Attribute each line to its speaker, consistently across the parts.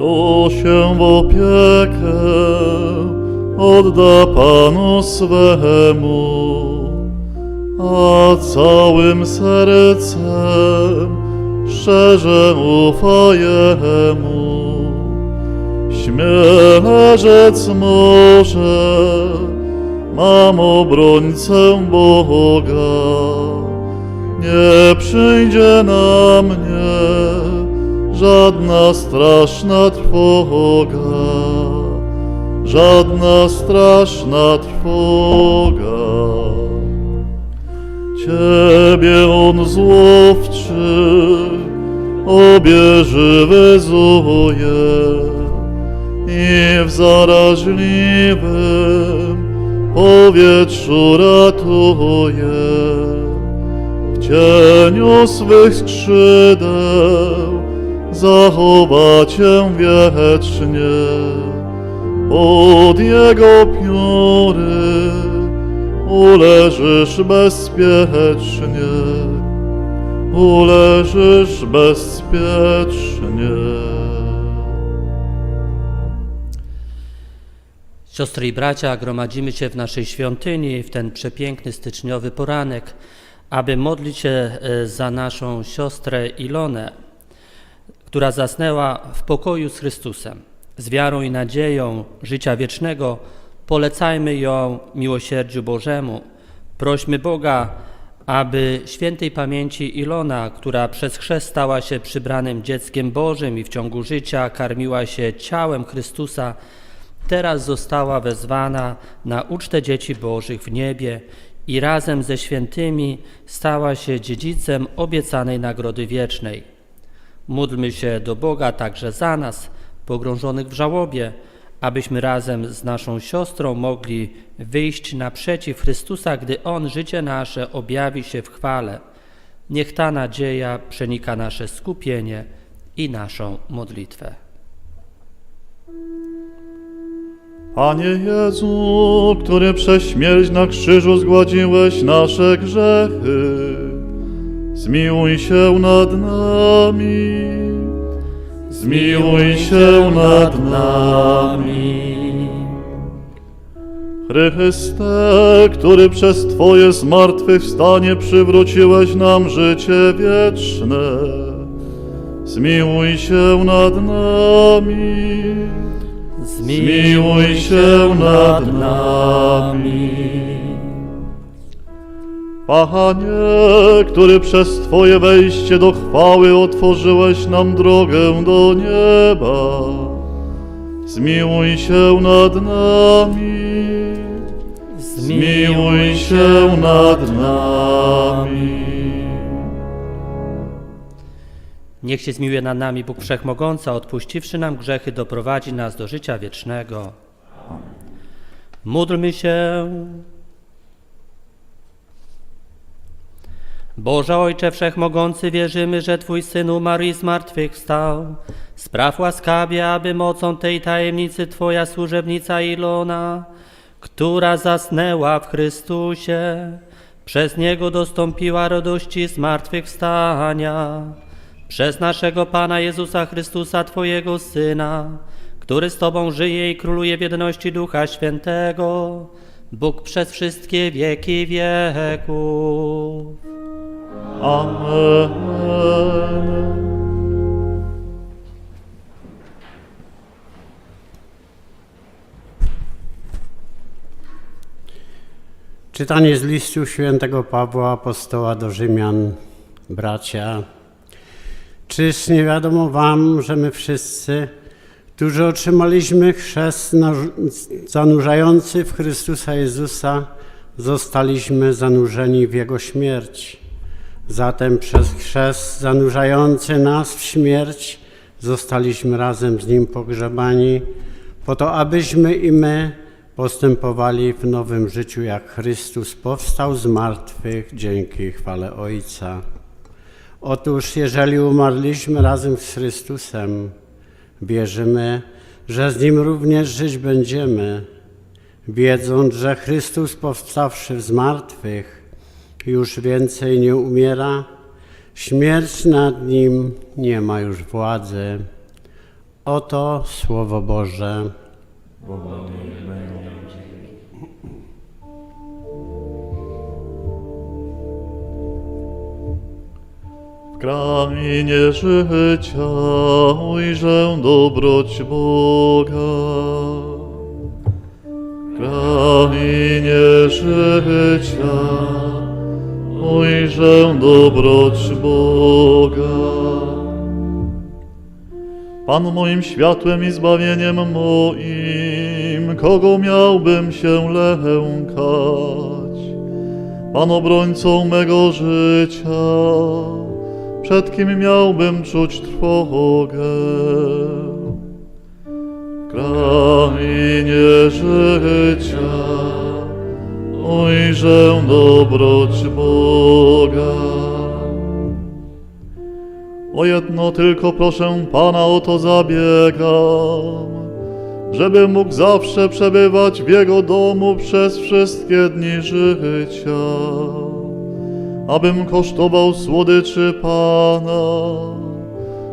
Speaker 1: Kto się w opiekę odda Panu swemu, a całym sercem szczerze ufa Jemu. Śmiele rzec może, mam obrońcę Boga. Nie przyjdzie na mnie żadna straszna trwoga, żadna straszna trwoga. Ciebie on złowczy, obieży wyzuje i w zaraźliwym powietrzu ratuje. W cieniu swych skrzydeł zachowa cię wiecznie. Pod jego pióry uleżysz bezpiecznie. Uleżysz bezpiecznie.
Speaker 2: Siostry i bracia, gromadzimy się w naszej świątyni w ten przepiękny styczniowy poranek, aby modlić się e, za naszą siostrę Ilonę, która zasnęła w pokoju z Chrystusem. Z wiarą i nadzieją życia wiecznego polecajmy ją miłosierdziu Bożemu. Prośmy Boga, aby świętej pamięci Ilona, która przez chrzest stała się przybranym dzieckiem Bożym i w ciągu życia karmiła się ciałem Chrystusa, teraz została wezwana na ucztę dzieci Bożych w niebie i razem ze świętymi stała się dziedzicem obiecanej nagrody wiecznej. Módlmy się do Boga także za nas, pogrążonych w żałobie, abyśmy razem z naszą siostrą mogli wyjść naprzeciw Chrystusa, gdy On życie nasze objawi się w chwale. Niech ta nadzieja przenika nasze skupienie i naszą modlitwę.
Speaker 1: Panie Jezu, który przez śmierć na krzyżu zgładziłeś nasze grzechy, zmiłuj się nad nami. Zmiłuj się nad nami. Chryste, który przez Twoje zmartwychwstanie przywróciłeś nam życie wieczne, zmiłuj się nad nami. Zmiłuj się nad nami. Panie, który przez Twoje wejście do chwały otworzyłeś nam drogę do nieba, zmiłuj się nad nami. Zmiłuj się nad nami.
Speaker 2: Niech się zmiłuje nad nami Bóg Wszechmogący, odpuściwszy nam grzechy, doprowadzi nas do życia wiecznego. Módlmy się. Boże Ojcze Wszechmogący, wierzymy, że Twój Syn umarł i zmartwychwstał. Spraw łaskawie, aby mocą tej tajemnicy Twoja służebnica Ilona, która zasnęła w Chrystusie, przez Niego dostąpiła radości zmartwychwstania. Przez naszego Pana Jezusa Chrystusa, Twojego Syna, który z Tobą żyje i króluje w jedności Ducha Świętego, Bóg przez wszystkie wieki wieków.
Speaker 1: Amen.
Speaker 3: Czytanie z listu świętego Pawła Apostoła do Rzymian, bracia. Czyż nie wiadomo wam, że my wszyscy, którzy otrzymaliśmy chrzest zanurzający w Chrystusa Jezusa, zostaliśmy zanurzeni w Jego śmierć. Zatem przez chrzest zanurzający nas w śmierć zostaliśmy razem z Nim pogrzebani, po to abyśmy i my postępowali w nowym życiu, jak Chrystus powstał z martwych dzięki chwale Ojca. Otóż, jeżeli umarliśmy razem z Chrystusem, wierzymy, że z Nim również żyć będziemy, wiedząc, że Chrystus powstawszy z martwych już więcej nie umiera, śmierć nad Nim nie ma już władzy. Oto Słowo Boże.
Speaker 1: W krainie życia ujrzę dobroć Boga. W krainie życia ujrzę dobroć Boga. Pan moim światłem i zbawieniem moim, kogo miałbym się lękać? Pan obrońcą mego życia, przed kim miałbym czuć trwogę? W krainie życia ujrzę dobroć Boga. O jedno tylko proszę Pana o to zabiegam, żeby mógł zawsze przebywać w Jego domu przez wszystkie dni życia, abym kosztował słodyczy Pana,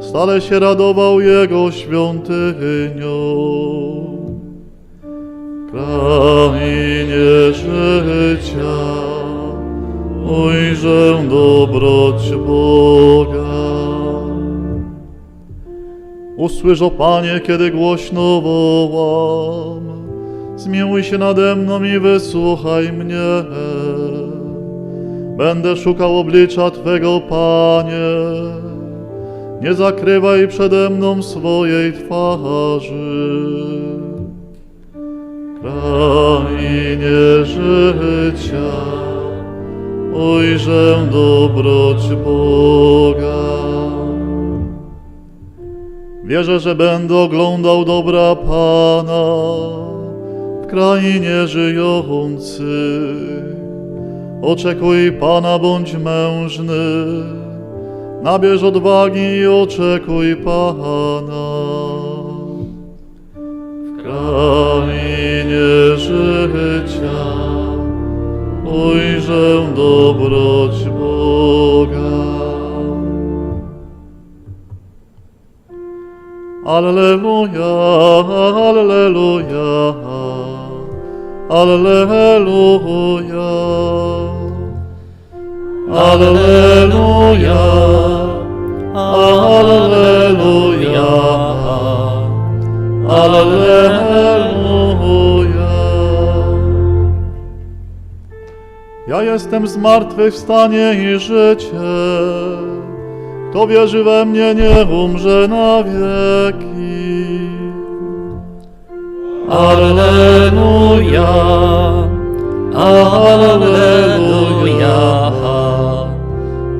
Speaker 1: stale się radował Jego świątynią. W krainie życia ujrzę dobroć Boga. Usłysz, o Panie, kiedy głośno wołam. Zmiłuj się nade mną i wysłuchaj mnie. Będę szukał oblicza Twego, Panie. Nie zakrywaj przede mną swojej twarzy. Dobroć Boga. Wierzę, że będę oglądał dobra Pana w krainie żyjących. Oczekuj Pana, bądź mężny, nabierz odwagi i oczekuj Pana. Ujrzę dobroć Boga. Alleluja, Alleluja, Alleluja, Alleluja, Alleluja, Alleluja. Ja jestem zmartwychwstanie i życie. Kto wierzy we mnie, nie umrze na wieki.
Speaker 2: Alleluja, Alleluja,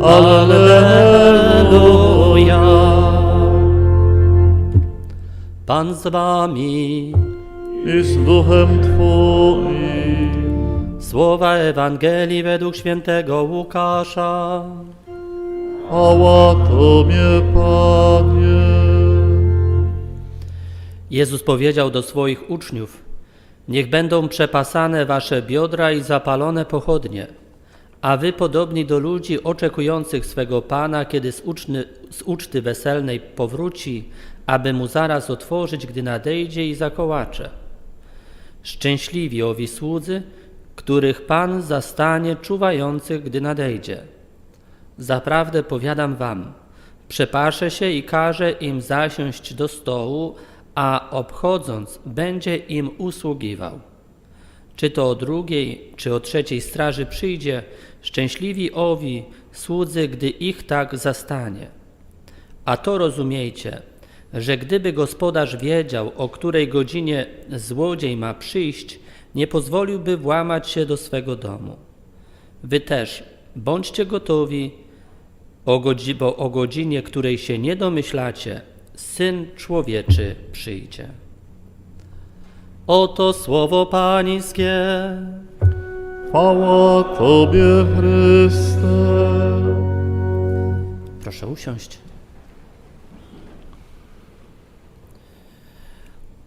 Speaker 2: Alleluja. Pan z wami,
Speaker 1: I z duchem Twoim.
Speaker 2: Słowa Ewangelii według świętego Łukasza.
Speaker 1: Chwała Tobie, Panie.
Speaker 2: Jezus powiedział do swoich uczniów: Niech będą przepasane wasze biodra i zapalone pochodnie, a wy podobni do ludzi oczekujących swego Pana, kiedy z, uczny, z uczty weselnej powróci, aby mu zaraz otworzyć, gdy nadejdzie i zakołacze. Szczęśliwi owi słudzy, których Pan zastanie czuwających, gdy nadejdzie. Zaprawdę powiadam wam, przepaszę się i każę im zasiąść do stołu, a obchodząc będzie im usługiwał. Czy to o drugiej, czy o trzeciej straży przyjdzie, szczęśliwi owi słudzy, gdy ich tak zastanie. A to rozumiejcie, że gdyby gospodarz wiedział, o której godzinie złodziej ma przyjść, nie pozwoliłby włamać się do swego domu. Wy też bądźcie gotowi, bo o godzinie, której się nie domyślacie, Syn Człowieczy przyjdzie. Oto słowo Pańskie.
Speaker 1: Chwała Tobie, Chryste.
Speaker 2: Proszę usiąść.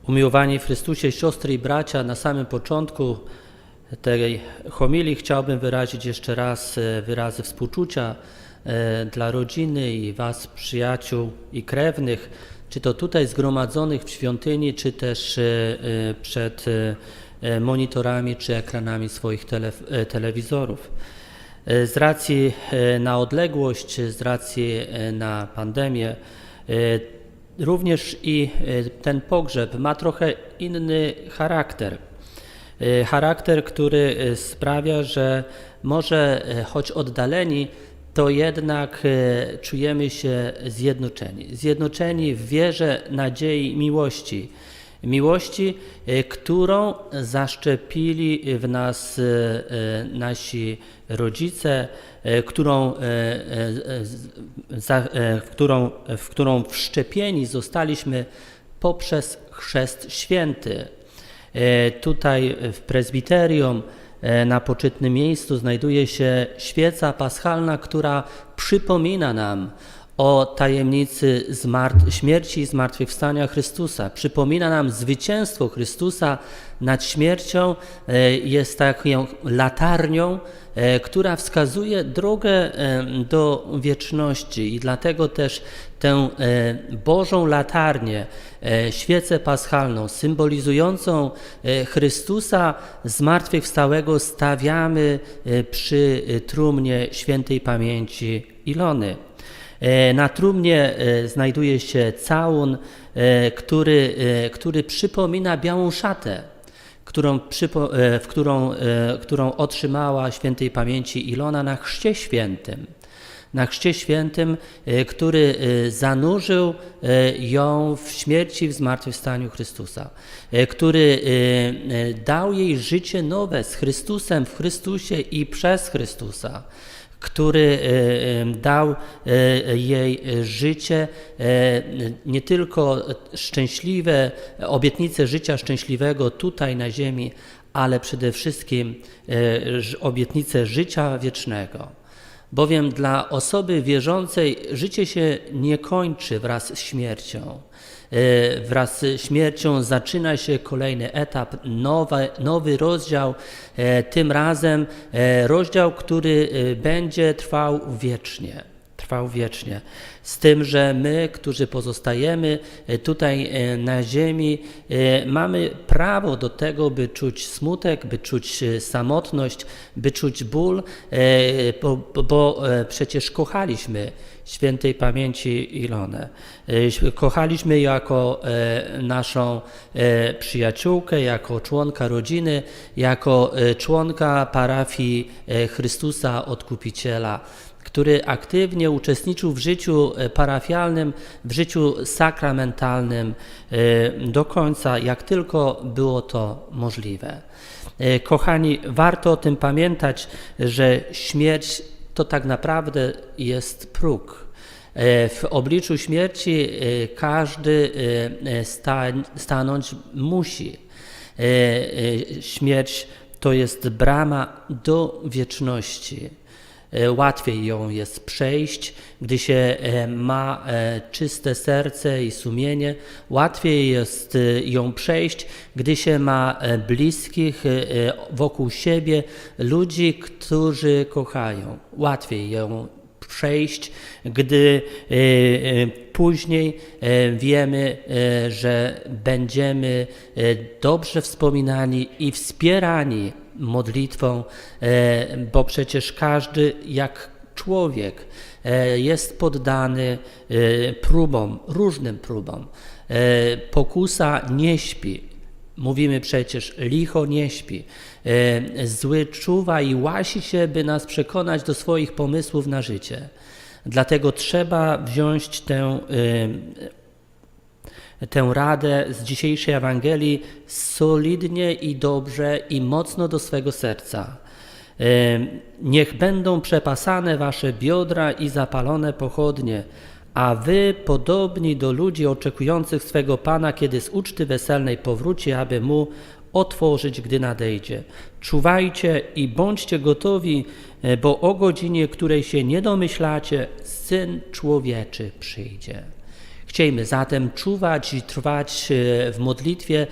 Speaker 2: Umiłowani w Chrystusie siostry i bracia, na samym początku tej homilii chciałbym wyrazić jeszcze raz e, wyrazy współczucia e, dla rodziny i Was, przyjaciół i krewnych, czy to tutaj zgromadzonych w świątyni, czy też e, przed monitorami czy ekranami swoich tele, telewizorów. Z racji na odległość, z racji na pandemię, również i e, ten pogrzeb ma trochę inny charakter. E, Charakter, który e, sprawia, że może choć oddaleni, to jednak czujemy się zjednoczeni. Zjednoczeni w wierze, nadziei, miłości. Miłości, e, którą zaszczepili w nas e, e, nasi rodzice, którą, w, którą, w którą wszczepieni zostaliśmy poprzez chrzest święty. Tutaj w prezbiterium na poczytnym miejscu znajduje się świeca paschalna, która przypomina nam o tajemnicy śmierci i zmartwychwstania Chrystusa. Przypomina nam zwycięstwo Chrystusa nad śmiercią, e, jest taką latarnią, e, która wskazuje drogę e, do wieczności i dlatego też tę Bożą latarnię, świecę paschalną symbolizującą Chrystusa zmartwychwstałego stawiamy przy trumnie świętej pamięci Ilony. E, Na trumnie e, znajduje się całun, e, który, który przypomina białą szatę, którą, w którą, którą otrzymała świętej pamięci Ilona na Chrzcie Świętym. Na Chrzcie Świętym, który zanurzył ją w śmierci w zmartwychwstaniu Chrystusa, który dał jej życie nowe z Chrystusem, w Chrystusie i przez Chrystusa który e, dał e, jej życie, e, nie tylko szczęśliwe, obietnicę życia szczęśliwego tutaj na ziemi, ale przede wszystkim obietnicę życia wiecznego. Bowiem dla osoby wierzącej życie się nie kończy wraz z śmiercią. E, Wraz z śmiercią zaczyna się kolejny etap, nowy, nowy rozdział, e, tym razem e, rozdział, który będzie trwał wiecznie. Trwał wiecznie. Z tym, że my, którzy pozostajemy e, tutaj e, na ziemi, e, mamy prawo do tego, by czuć smutek, by czuć samotność, by czuć ból, bo, bo- przecież kochaliśmy świętej pamięci Ilonę. Kochaliśmy jako e, naszą przyjaciółkę, jako członka rodziny, jako członka parafii Chrystusa Odkupiciela który aktywnie uczestniczył w życiu e, parafialnym, w życiu sakramentalnym e, do końca, jak tylko było to możliwe. E, Kochani, warto o tym pamiętać, że śmierć to tak naprawdę jest próg. W obliczu śmierci każdy sta- stanąć musi. Śmierć to jest brama do wieczności. E, Łatwiej ją jest przejść, gdy się e, ma e, czyste serce i sumienie. Łatwiej jest ją przejść, gdy się ma bliskich wokół siebie, ludzi, którzy kochają. Łatwiej ją przejść, gdy później wiemy, że będziemy dobrze wspominani i wspierani modlitwą, e, bo przecież każdy jak człowiek e, jest poddany e, próbom, różnym próbom. Pokusa nie śpi, Mówimy przecież, licho nie śpi. Zły czuwa i łasi się, by nas przekonać do swoich pomysłów na życie. Dlatego trzeba wziąć tę, tę radę z dzisiejszej Ewangelii solidnie i dobrze i mocno do swego serca. E, Niech będą przepasane wasze biodra i zapalone pochodnie, a wy podobni do ludzi oczekujących swego Pana, kiedy z uczty weselnej powróci, aby mu otworzyć, gdy nadejdzie. Czuwajcie i bądźcie gotowi, e, bo o godzinie, której się nie domyślacie, Syn Człowieczy przyjdzie. Chciejmy zatem czuwać i trwać e, w modlitwie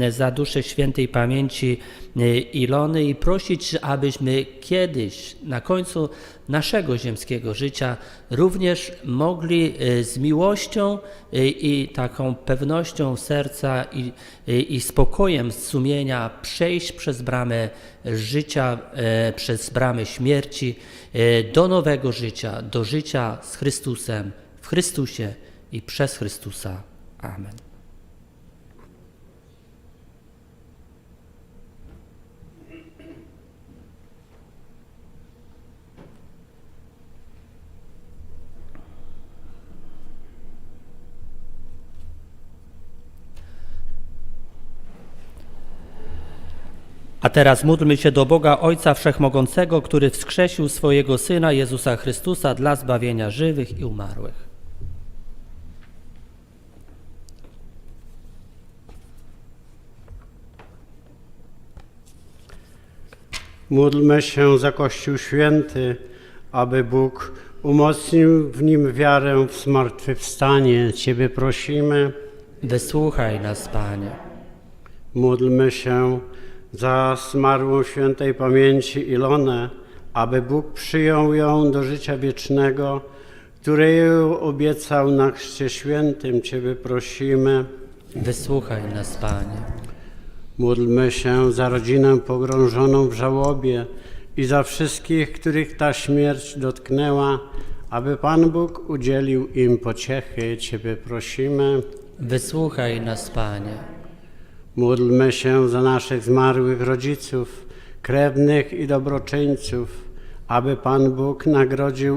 Speaker 2: e, za duszę świętej pamięci e, Ilony i prosić, abyśmy kiedyś, na końcu naszego ziemskiego życia, również mogli z miłością i taką pewnością serca i, i, spokojem sumienia przejść przez bramę życia, przez bramę śmierci do nowego życia, do życia z Chrystusem, w Chrystusie i przez Chrystusa. Amen. A teraz módlmy się do Boga Ojca Wszechmogącego, który wskrzesił swojego Syna Jezusa Chrystusa dla zbawienia żywych i umarłych.
Speaker 3: Módlmy się za Kościół Święty, aby Bóg umocnił w nim wiarę w zmartwychwstanie. Ciebie prosimy.
Speaker 2: Wysłuchaj nas, Panie.
Speaker 3: Módlmy się za zmarłą świętej pamięci Ilonę, aby Bóg przyjął ją do życia wiecznego, które jej obiecał na Chrzcie Świętym. Ciebie prosimy.
Speaker 2: Wysłuchaj nas, Panie.
Speaker 3: Módlmy się za rodzinę pogrążoną w żałobie i za wszystkich, których ta śmierć dotknęła, aby Pan Bóg udzielił im pociechy. Ciebie prosimy.
Speaker 2: Wysłuchaj nas, Panie.
Speaker 3: Módlmy się za naszych zmarłych rodziców, krewnych i dobroczyńców, aby Pan Bóg nagrodził